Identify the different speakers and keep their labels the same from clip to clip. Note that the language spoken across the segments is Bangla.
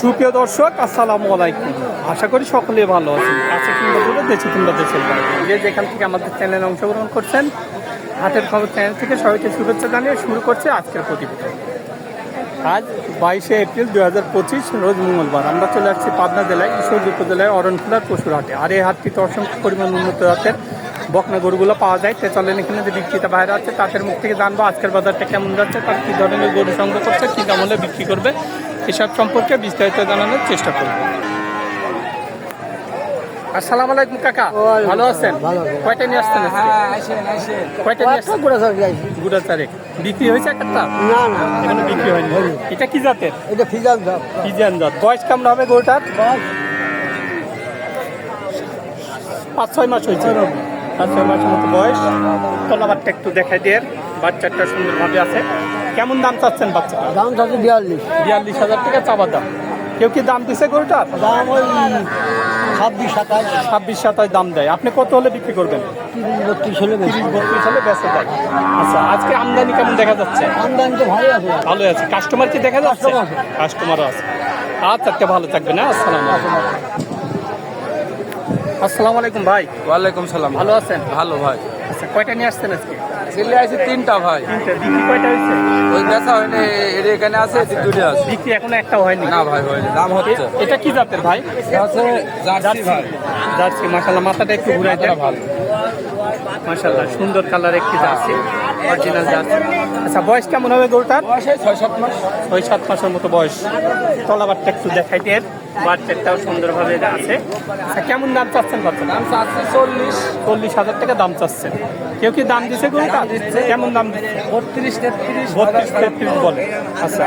Speaker 1: সুপ্রিয় দর্শক, আসসালামু আলাইকুম। আশা করি সকলে ভালো আছেন। কাছে কিংবা দূরে দেশে কিংবা দেশের যে যেখান থেকে আমাদের চ্যানেলে অংশগ্রহণ করছেন, হাটের খবর চ্যানেল থেকে সবাইকে শুভেচ্ছা জানিয়ে শুরু করছে আজকের প্রতিবেদন। আজ বাইশে এপ্রিল দু হাজার পঁচিশ, রোজ মঙ্গলবার। আমরা চলে আসছি পাবনা জেলায়, ঈশ্বরদী উপজেলায়, অরণখোলার পশুর হাটে। আর এই হাটটিতে অসংখ্য পরিমাণ উন্নত জাতের বকনা গরুগুলো পাওয়া যায়। চলেন এখানে যে বিক্রেতা বাইরে আছে, তাদের মুখ থেকে জানব আজকের বাজারটা কেমন যাচ্ছে, তার কী ধরনের গরু সংগ্রহ করছে, কী দামলে বিক্রি করবে। এসব সম্পর্কে বিস্তারিত জানানোর চেষ্টা করব। আসসালামু আলাইকুম কাকা। ভালো আছেন?
Speaker 2: ভালো।
Speaker 1: কয়টা নিয়ে আসছেন কয়টা নিয়ে আসছেন? গুড়া চারেক বিক্রি হয়েছে একটা?
Speaker 2: না না
Speaker 1: এখনও বিক্রি হয়নি। এটা কি জাতের?
Speaker 2: এটা ফিজাল দাম
Speaker 1: পিজিয়ান জাত। বয়স কেমন হবে গরুটার? পাঁচ ছয় মাস হয়েছে। পাঁচ ছয় মাসের মতো বয়স। তলাবারটা একটু দেখাই দিয়ে বাচ্চাটা সুন্দরভাবে আছে। কেমন দাম চাচ্ছেন বাচ্চা
Speaker 2: দাম থাকে বিয়াল্লিশ।
Speaker 1: বিয়াল্লিশ হাজার টাকা চাবার দাম। কেউ কি দাম দিছে গরুটার?
Speaker 2: দাম ওই ছাব্বিশ সাতাশ।
Speaker 1: ছাব্বিশ সাতাশ দাম দেয়। আপনি কত হলে বিক্রি করবেন?
Speaker 2: তিরিশ বত্রিশ হলে
Speaker 1: তিরিশ বত্রিশ হলে ব্যস্ত দেয়। আচ্ছা আজকে আমদানি কেমন দেখা যাচ্ছে?
Speaker 2: আমদানি তো ভালো আছে।
Speaker 1: ভালো আছে। কাস্টমার কি দেখা যাচ্ছে?
Speaker 2: Customer আছে।
Speaker 1: কাস্টমারও আছে। আচ্ছা আচ্ছা ভালো থাকবে না আসসালাম আসসালামু আলাইকুম ভাই।
Speaker 3: ওয়ালাইকুম সালাম।
Speaker 1: ভালো আছেন?
Speaker 3: ভালো ভাই।
Speaker 1: আচ্ছা কয়টা নিয়ে আসছেন আজকে?
Speaker 3: ছেলে আছে তিনটা ভাই।
Speaker 1: তিনটা। বিক্রি কয়টা হয়েছে
Speaker 3: ওই বেচা হয়নি এর এখানে আছে দূরে আছে।
Speaker 1: বিক্রি এখনও একটা হয়নি?
Speaker 3: না ভাই হয়নি দাম হচ্ছে।
Speaker 1: এটা কি জাতের ভাই?
Speaker 3: আছে জার্সি ভাই।
Speaker 1: জার্সি মাশাল্লাহ মাথাটা একটু ঘুরাই দেন।
Speaker 3: ভালো।
Speaker 1: মাশাল্লাহ সুন্দর কালার একটি জার্সি অরিজিনাল জার্সি। আচ্ছা বয়স কেমন হবে গরুটার?
Speaker 3: বয়স ছয় সাত মাস।
Speaker 1: ছয় সাত মাসের মতো বয়স। তলাবারটা একটু দেখাই দিয়ে বাচ্চাটাও সুন্দরভাবে আছে। আচ্ছা কেমন দাম চাচ্ছেন বাচ্চা
Speaker 3: দাম চাচ্ছে চল্লিশ।
Speaker 1: চল্লিশ হাজার টাকা দাম চাচ্ছেন। কেউ কি দাম দিছে গরুটা? কেমন দাম দিচ্ছে?
Speaker 3: বত্রিশ তেত্রিশ।
Speaker 1: বত্রিশ তেত্রিশ বলে আচ্ছা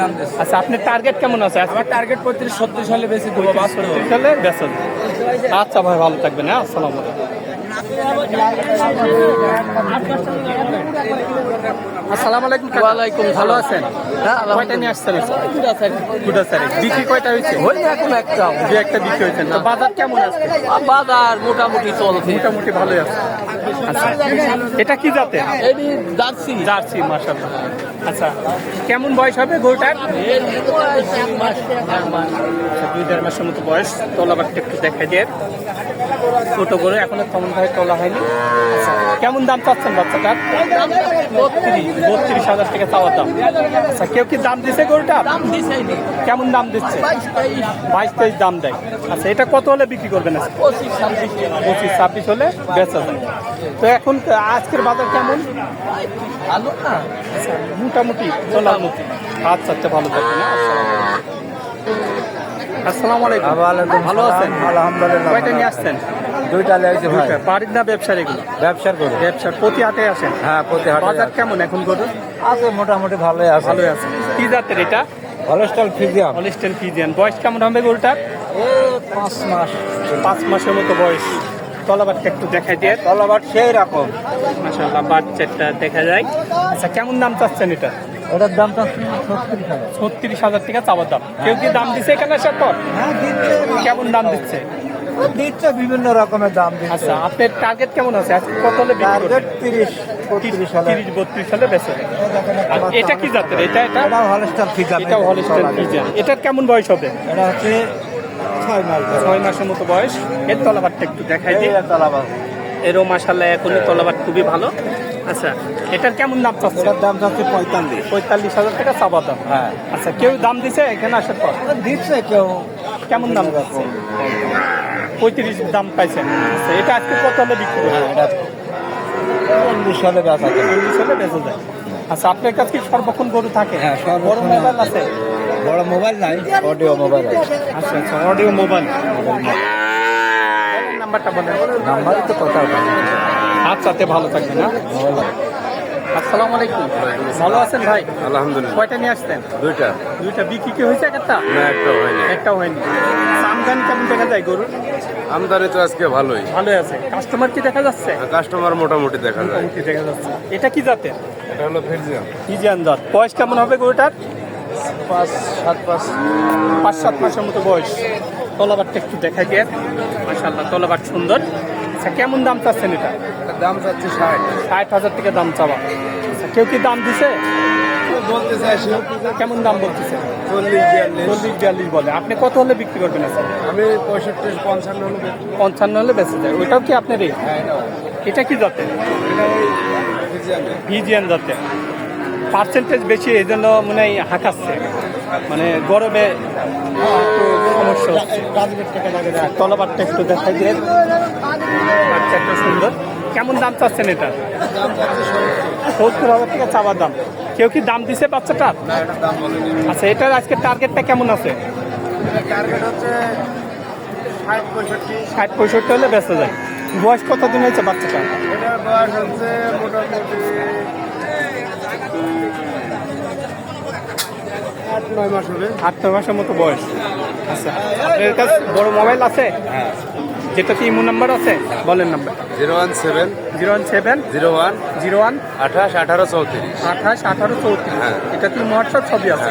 Speaker 3: দাম
Speaker 1: আচ্ছা। আপনার টার্গেট কেমন আছে?
Speaker 3: আমার টার্গেট পঁয়ত্রিশ ছত্রিশ হলে বেশি দেবো বাস্তব
Speaker 1: ছত্রিশ হলে বেসন আচ্ছা ভাই ভালো থাকবেন হ্যাঁ? আসসালামু আলাইকুম। আসসালামু আলাইকুম ওয়ালাইকুম ভালো আছেন? কয়টা নিয়ে আসছেন? গুডা স্যারে বিক্রি কয়টা হয়েছে?
Speaker 2: এখন একটা।
Speaker 1: দু একটা বিক্রি হয়েছে তো বাজার কেমন আছে?
Speaker 2: বাজার মোটামুটি চলছে।
Speaker 1: মোটামুটি ভালোই আছে। আচ্ছা। এটা কি জাতের?
Speaker 2: এটি জার্সি।
Speaker 1: জার্সি মাশাআল্লাহ। আচ্ছা। কেমন বয়স হবে গরুটার? আচ্ছা, দুই দেড় মাসের মতো বয়স। তলাবারটা একটু দেখাই দিয়ে ছোট করে এখনও তেমন ভাবে তোলা হয়নি। কেমন দাম চাচ্ছেন বাচ্চাটার? বত্রিশ বত্রিশ হাজার টাকা চাওয়ার দাম। আচ্ছা কেউ কি দাম দিছে গরুটা? কেমন দাম দিচ্ছে? বাইশ তেইশ। দাম দেয়। আচ্ছা এটা কত হলে বিক্রি করবেন পঁচিশ ছাব্বিশ। হলে বেচা যায়। তো এখন আজকের বাজার কেমন?
Speaker 2: ভালো না।
Speaker 1: আচ্ছা, মোটামুটি চলার মতো। আচ্ছা আচ্ছা ভালো থাকবেন হ্যাঁ? আসসালামু আলাইকুম।
Speaker 2: ওয়ালাইকুম
Speaker 1: ভালো আছেন?
Speaker 2: আলহামদুলিল্লাহ
Speaker 1: কয়টা নিয়ে আসছেন?
Speaker 2: দুইটা লেগেছে ভাই।
Speaker 1: বাড়ির না ব্যবসার এগুলো?
Speaker 2: ব্যবসার করো
Speaker 1: ব্যবসার। প্রতি হাটে আসেন?
Speaker 2: হ্যাঁ প্রতি হাটে
Speaker 1: বাজার কেমন এখন গরু
Speaker 2: আছে মোটামুটি ভালোই আছে।
Speaker 1: ভালোই আছে। কি জাতের এটা?
Speaker 2: Holstein Friesian
Speaker 1: Holstein Friesian. বয়স কেমন হবে গরুটার?
Speaker 2: পাঁচ মাস।
Speaker 1: পাঁচ মাসের মতো বয়স। তলাবারটা একটু দেখাই দিয়ে।
Speaker 2: তলাবার সেই রকম।
Speaker 1: মাসাল্লাহ বাচ্চাটা দেখা যায়। আচ্ছা কেমন দাম চাচ্ছেন এটা?
Speaker 2: ওটার দামটা
Speaker 1: ছত্রিশ হাজার। টাকা চাওয়ার দাম। কেউ কি দাম দিচ্ছে এখানে আসার পর?
Speaker 2: হ্যাঁ
Speaker 1: কেমন দাম দিচ্ছে?
Speaker 2: দিচ্ছে বিভিন্ন রকমের দাম
Speaker 1: আচ্ছা আপনার টার্গেট কেমন আছে? আজকে কত হলে
Speaker 2: টার্গেট তিরিশ
Speaker 1: তিরিশ বত্রিশ সালে বেচে আর এটা কি জাতের? এটা এটা?
Speaker 2: এটাও হলস্টাল ফিজিয়াম
Speaker 1: এটাও হলিস্টেন এটার কেমন বয়স হবে?
Speaker 2: এটা হচ্ছে ছয় মাস
Speaker 1: ছয় মাসের মতো বয়স। এর তলাবারটা একটু দেখাই দিই।
Speaker 2: তলাবার
Speaker 1: এরও মাসাল্লাহ এখনই তলাবার খুবই ভালো। আচ্ছা এটার কেমন দাম চাচ্ছে
Speaker 2: এটার দাম হচ্ছে পঁয়তাল্লিশ।
Speaker 1: পঁয়তাল্লিশ হাজার টাকা চাবা দাম।
Speaker 2: হ্যাঁ।
Speaker 1: আচ্ছা কেউ দাম দিছে এখানে আসার পর?
Speaker 2: দিচ্ছে কেউ।
Speaker 1: কেমন দাম যাচ্ছে পঁয়ত্রিশ দাম পাইছেন। আচ্ছা এটা আজকে কত হলে বিক্রি করবেন
Speaker 2: হ্যাঁ এটা চল্লিশ সালে বেচা যায়।
Speaker 1: চল্লিশ হলে বেঁচে যায়। আচ্ছা আপনার কাছে কি সর্বক্ষণ গরু থাকে?
Speaker 2: হ্যাঁ,
Speaker 1: বড় মোবাইল আছে?
Speaker 2: বড় মোবাইল নাই অডিও মোবাইল আছে।
Speaker 1: আচ্ছা আচ্ছা অডিও মোবাইল। নাম্বারটা বলেন।
Speaker 2: নাম্বারই তো কথা
Speaker 1: আচ্ছা তে ভালো থাকবেন না আসসালামু আলাইকুম। ভালো আছেন ভাই?
Speaker 3: আলহামদুলিল্লাহ।
Speaker 1: কয়টা নিয়ে আসতেন
Speaker 3: দুইটা।
Speaker 1: দুইটা বিক্রি কি হয়েছে একটা?
Speaker 3: না একটা হয়নি।
Speaker 1: একটাও হয়নি। আমদানি কেমন দেখা যায় গরুর?
Speaker 3: আমদানি তো আজকে ভালোই।
Speaker 1: ভালোই আছে। কাস্টমার কি দেখা যাচ্ছে?
Speaker 3: কাস্টমার মোটামুটি দেখা যায়।
Speaker 1: মোটামুটি দেখা যাচ্ছে। এটা কি জাতের?
Speaker 3: এটা হলো ফেরজিয়াম
Speaker 1: ইজিয়ান জাত। বয়স কেমন হবে গরুটার?
Speaker 3: পাঁচ সাত পাঁচ
Speaker 1: পাঁচ সাত মাসের মতো বয়স। তলাবারটা একটু দেখাই দিয়ে মাসাল্লাহ তলাবার সুন্দর। আচ্ছা কেমন দাম চাচ্ছেন এটা?
Speaker 3: দাম চাচ্ছে ষাট।
Speaker 1: ষাট হাজার টাকা দাম চাওয়া। আচ্ছা কেউ কি দাম দিছে?
Speaker 3: বলতে
Speaker 1: কেমন দাম বলতেছে?
Speaker 3: চল্লিশ বিয়াল্লিশ।
Speaker 1: চল্লিশ বিয়াল্লিশ বলে। আপনি কত হলে বিক্রি করবেন আজকে
Speaker 3: আমি পঁয়ষট্টি পঞ্চান্ন হলে
Speaker 1: পঞ্চান্ন হলে বেঁচে যায়। ওইটাও কি আপনারই এটা কি জাতে ভিজিয়ান। জাতে পার্সেন্টেজ বেশি এই জন্য মনে হয় হাঁকাচ্ছে। মানে গরমে সমস্যা তলাবারটা একটু দেখাই দিয়ে বাচ্চা একটা সুন্দর। কেমন দাম চাচ্ছেন এটা? সত্তর হাজার টাকা চাওয়ার দাম। কেউ কি দাম দিছে বাচ্চাটার? আচ্ছা এটার আজকে টার্গেটটা কেমন আছে?
Speaker 3: টার্গেট হচ্ছে ষাট পঁয়ষট্টি।
Speaker 1: হলে বেঁচে যায়। বয়স কতদিন হয়েছে বাচ্চাটা
Speaker 3: বয়স হচ্ছে মোটামুটি আট নয় মাস হবে
Speaker 1: আট নয় মাসের মতো বয়স। আচ্ছা আপনার কাছে বড় মোবাইল আছে?
Speaker 3: হ্যাঁ।
Speaker 1: যেটা কি ইমো নাম্বার আছে? বলেন number.
Speaker 3: Zero one seven.
Speaker 1: Zero one seven.
Speaker 3: Zero one.
Speaker 1: Zero one.
Speaker 3: আঠাশ আঠারো চৌত্রিশ।
Speaker 1: আঠাশ আঠারো চৌত্রিশ।
Speaker 3: হ্যাঁ।
Speaker 1: এটা কি হোয়াটসঅ্যাপ ছবি আছে?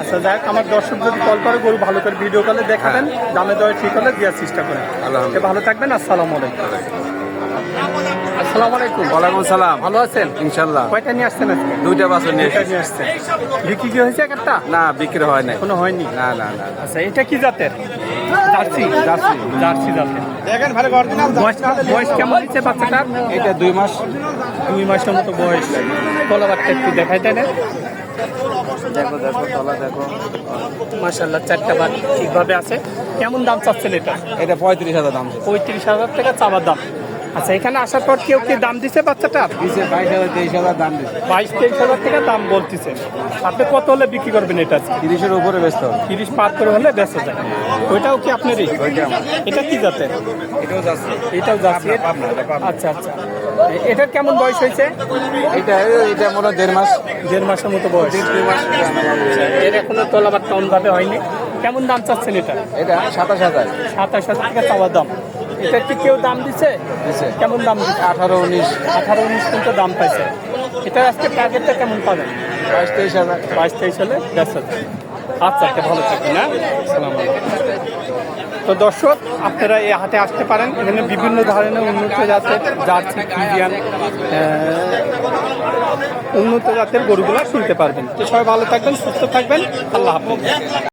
Speaker 1: আচ্ছা যাই আমার দর্শক যদি কল করে গরু ভালো করে ভিডিও কলে দেখাবেন দামে দরে ঠিক হলে দেওয়ার চেষ্টা করেন।
Speaker 3: আলহামদুলিল্লাহ।
Speaker 1: ভালো থাকবেন আসসালামু আলাইকুম। আসসালামু আলাইকুম।
Speaker 3: ওয়ালাইকুম সালাম।
Speaker 1: ভালো আছেন? কয়টা নিয়ে আসছেন আজকে?
Speaker 3: দুইটা বাছর নিয়ে
Speaker 1: দুইটা নিয়ে আসছেন। বিক্রি কি হয়েছে একটা
Speaker 3: না বিক্রি হয় নাই।
Speaker 1: এখনও হয়নি?
Speaker 3: না না না
Speaker 1: আচ্ছা এটা কি জাতের? জার্সি জার্সি জার্সি জাতের।
Speaker 2: দেখেন ভালো অরিজিনাল
Speaker 1: বয়স বয়স কেমন হচ্ছে বাচ্চাটার?
Speaker 2: এটা দুই মাস।
Speaker 1: দুই মাসের মতো বয়স। একটু দেখাই দেন
Speaker 2: দেখো দেখো তলা দেখো।
Speaker 1: মাসাল্লাহ চারটা বার ঠিকভাবে আছে। কেমন দাম চাচ্ছেন এটা?
Speaker 2: এটা পঁয়ত্রিশ হাজার দাম।
Speaker 1: পঁয়ত্রিশ হাজার টাকা চাবার দাম। আচ্ছা এখানে আসার পর কেউ কি দাম দিছে বাচ্চাটা?
Speaker 2: দিচ্ছে বাইশ হাজার তেইশ হাজার দাম দিচ্ছে
Speaker 1: বাইশ তেইশ হাজার টাকা দাম বলতেছে। আপনি কত হলে বিক্রি করবেন এটা
Speaker 2: তিরিশের উপরে ব্যস্ত হবে।
Speaker 1: তিরিশ পার করে হলে বেঁচে যায়। ওইটাও কি আপনারই? এটা কি জাতের?
Speaker 2: এটাও যাচ্ছে
Speaker 1: এটাও। আচ্ছা আচ্ছা। এটার কেমন বয়স হয়েছে?
Speaker 2: এটা এটা মনে হয় দেড় মাস।
Speaker 1: দেড় মাসের মতো বয়স। এর এখনও তোলাবার ভাবে হয়নি। কেমন দাম চাচ্ছেন এটা?
Speaker 2: এটা সাতাশ হাজার।
Speaker 1: সাতাশ হাজার টাকা চাওয়ার দাম। এটা কি কেউ দাম
Speaker 2: দিছে।
Speaker 1: কেমন দাম? দিচ্ছে
Speaker 2: আঠারো উনিশ।
Speaker 1: আঠারো উনিশ পর্যন্ত দাম পাইছে। এটা আজকে টার্গেটটা কেমন পাবেন?
Speaker 2: বাইশ তেইশ হাজার।
Speaker 1: বাইশ তেইশ হলে ব্যস্ত আচ্ছা একটা ভালো থাকবেন হ্যাঁ? সালাম তো দর্শক আপনারা এই হাটে আসতে পারেন। এখানে বিভিন্ন ধরনের উন্নত জাতের জার্সি ফিজিয়ান উন্নত জাতের গরুগুলো শুনতে পারবেন। তো সবাই ভালো থাকবেন সুস্থ থাকবেন। আল্লাহ হাফেজ।